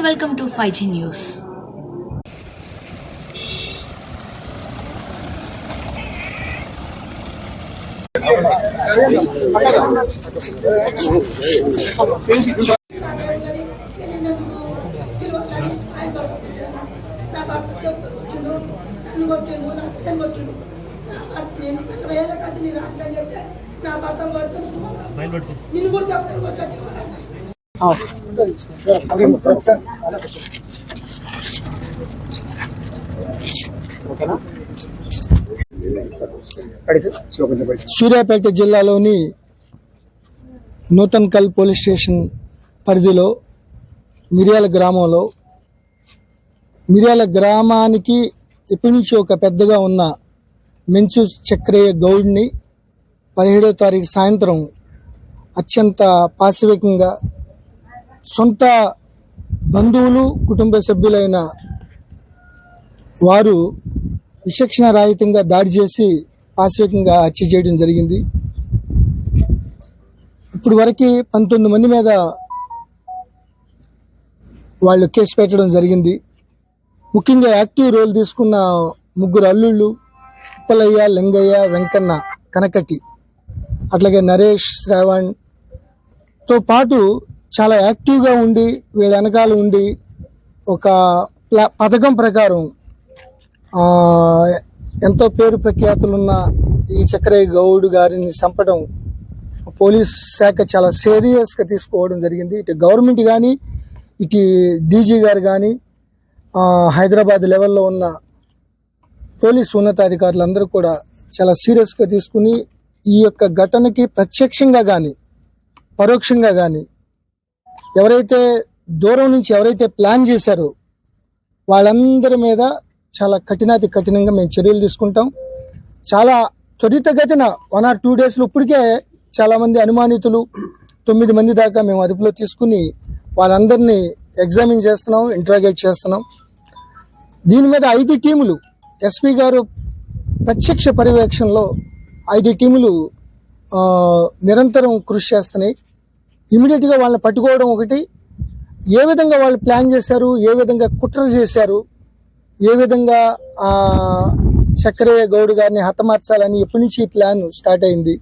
welcome to 5G News. నా భర్త చెప్తాడు వచ్చిండు నన్ను కొట్టిండు నా బిడ్డను కొట్టిండు నా భర్త నేను నలభై ఏళ్ళ కాదు నేను రాష్ట్రం చెప్తే నా భర్త కొడుతుంది నిన్ను కూడా చెప్తాడు వచ్చి సూర్యాపేట జిల్లాలోని నూతన్కల్ పోలీస్ స్టేషన్ పరిధిలో మిర్యాల గ్రామంలో మిర్యాల గ్రామానికి ఎప్పటి నుంచి ఒక పెద్దగా ఉన్న మెంచు చక్రయ్య గౌడ్ని పదిహేడో తారీఖు సాయంత్రం అత్యంత పాశవికంగా సొంత బంధువులు కుటుంబ సభ్యులైన వారు విచక్షణ రాహితంగా దాడి చేసి పాశవికంగా హత్య చేయడం జరిగింది. ఇప్పుడు వరకు పంతొమ్మిది మంది మీద వాళ్ళు కేసు పెట్టడం జరిగింది. ముఖ్యంగా యాక్టివ్ రోల్ తీసుకున్న ముగ్గురు అల్లుళ్ళు ఉప్పలయ్య లింగయ్య వెంకన్న కనకటి అట్లాగే నరేష్ శ్రావణ్తో పాటు చాలా యాక్టివ్గా ఉండి వీళ్ళ వెనకాల ఉండి ఒక ప్లా- పథకం ప్రకారం ఎంతో పేరు ప్రఖ్యాతులున్న ఈ చక్రయ్య గౌడ్ గారిని చంపడం పోలీస్ శాఖ చాలా సీరియస్గా తీసుకోవడం జరిగింది. ఇటు గవర్నమెంట్ కానీ ఇటు డీజీ గారు కానీ హైదరాబాద్ లెవెల్లో ఉన్న పోలీస్ ఉన్నతాధికారులందరూ కూడా చాలా సీరియస్గా తీసుకుని ఈ యొక్క ఘటనకి ప్రత్యక్షంగా కానీ పరోక్షంగా కానీ ఎవరైతే దూరం నుంచి ఎవరైతే ప్లాన్ చేశారో వాళ్ళందరి మీద చాలా కఠినాతి కఠినంగా మేము చర్యలు తీసుకుంటాం. చాలా త్వరితగతిన వన్ ఆర్ టూ డేస్లో ఇప్పటికే చాలామంది అనుమానితులు తొమ్మిది మంది దాకా మేము అదుపులో తీసుకుని వాళ్ళందరినీ ఎగ్జామిన్ చేస్తున్నాం ఇంట్రాగేట్ చేస్తున్నాం. దీని మీద ఐదు టీములు ఎస్పీ గారు ప్రత్యక్ష పర్యవేక్షణలో ఐదు టీములు నిరంతరం కృషి చేస్తున్నాయి. ఇమీడియట్గా వాళ్ళని పట్టుకోవడం ఒకటి. ఏ విధంగా వాళ్ళు ప్లాన్ చేశారు ఏ విధంగా కుట్ర చేశారు ఏ విధంగా చక్రయ్య గౌడ్ గారిని హతమార్చాలని ఎప్పటి నుంచి ఈ ప్లాన్ స్టార్ట్ అయింది?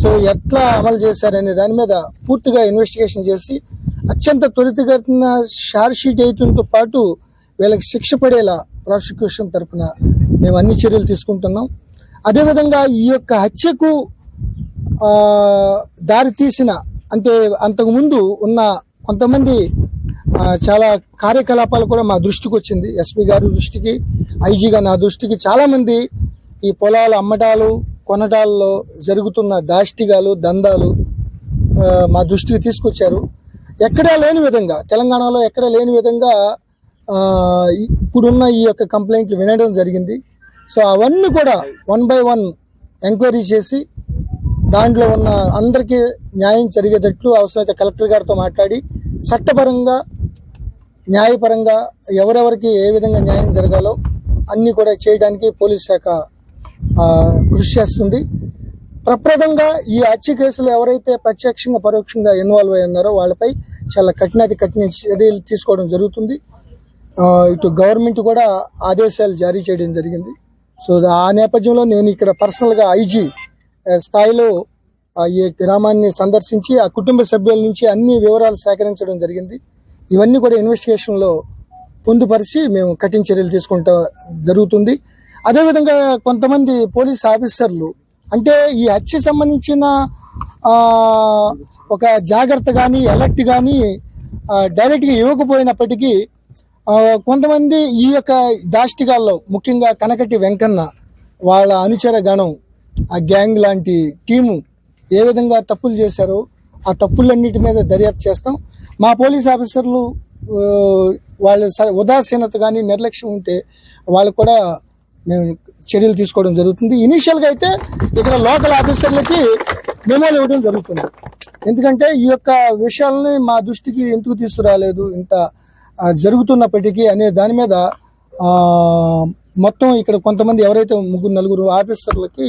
సో ఎట్లా అమలు చేశారనే దాని మీద పూర్తిగా ఇన్వెస్టిగేషన్ చేసి అత్యంత త్వరితగతిన షార్ట్ షీట్ పాటు వీళ్ళకి శిక్ష పడేలా ప్రాసిక్యూషన్ తరపున మేము అన్ని చర్యలు తీసుకుంటున్నాం. అదేవిధంగా ఈ యొక్క హత్యకు దారి తీసిన అంటే అంతకుముందు ఉన్న కొంతమంది చాలా కార్యకలాపాలు కూడా మా దృష్టికి వచ్చింది. ఎస్పీ గారి దృష్టికి ఐజీగా నా దృష్టికి. చాలామంది ఈ పొలాల అమ్మటాలు కొనటాల్లో జరుగుతున్న దాష్టిగాలు దందాలు మా దృష్టికి తీసుకొచ్చారు. ఎక్కడా లేని విధంగా తెలంగాణలో ఎక్కడా లేని విధంగా ఇప్పుడున్న ఈ యొక్క కంప్లైంట్లు వినడం జరిగింది. సో అవన్నీ కూడా వన్ బై వన్ ఎంక్వైరీ చేసి దాంట్లో ఉన్న అందరికీ న్యాయం జరిగేటట్లు అవసరమైతే కలెక్టర్ గారితో మాట్లాడి చట్టపరంగా న్యాయపరంగా ఎవరెవరికి ఏ విధంగా న్యాయం జరగాలో అన్నీ కూడా చేయడానికి పోలీస్ శాఖ కృషి చేస్తుంది. ప్రప్రదంగా ఈ హత్య కేసులు ఎవరైతే ప్రత్యక్షంగా పరోక్షంగా ఇన్వాల్వ్ అయి ఉన్నారో వాళ్ళపై చాలా కఠినాతి కఠిన చర్యలు తీసుకోవడం జరుగుతుంది. ఇటు గవర్నమెంట్ కూడా ఆదేశాలు జారీ చేయడం జరిగింది. సో ఆ నేపథ్యంలో నేను ఇక్కడ పర్సనల్గా ఐజీ స్థాయిలో ఈ గ్రామాన్ని సందర్శించి ఆ కుటుంబ సభ్యుల నుంచి అన్ని వివరాలు సేకరించడం జరిగింది. ఇవన్నీ కూడా ఇన్వెస్టిగేషన్లో పొందుపరిచి మేము కఠిన చర్యలు తీసుకుంటా జరుగుతుంది. అదేవిధంగా కొంతమంది పోలీస్ ఆఫీసర్లు అంటే ఈ హత్య సంబంధించిన ఒక జాగ్రత్త కానీ అలర్ట్ కానీ డైరెక్ట్గా ఇవ్వకపోయినప్పటికీ కొంతమంది ఈ యొక్క దాష్టిగాల్లో ముఖ్యంగా కనకటి వెంకన్న వాళ్ళ అనుచర గణం ఆ గ్యాంగ్ లాంటి టీము ఏ విధంగా తప్పులు చేశారో ఆ తప్పులన్నిటి మీద దర్యాప్తు చేస్తాం. మా పోలీస్ ఆఫీసర్లు వాళ్ళ స- ఉదాసీనత కానీ నిర్లక్ష్యం ఉంటే వాళ్ళు కూడా మేము చర్యలు తీసుకోవడం జరుగుతుంది. ఇనీషియల్గా అయితే ఇక్కడ లోకల్ ఆఫీసర్లకి మెమోలు ఇవ్వడం జరుగుతుంది. ఎందుకంటే ఈ యొక్క విషయాలని మా దృష్టికి ఎందుకు తీసుకురాలేదు ఇంత జరుగుతున్నప్పటికీ అనే దాని మీద మొత్తం ఇక్కడ కొంతమంది ఎవరైతే ముగ్గురు నలుగురు ఆఫీసర్లకి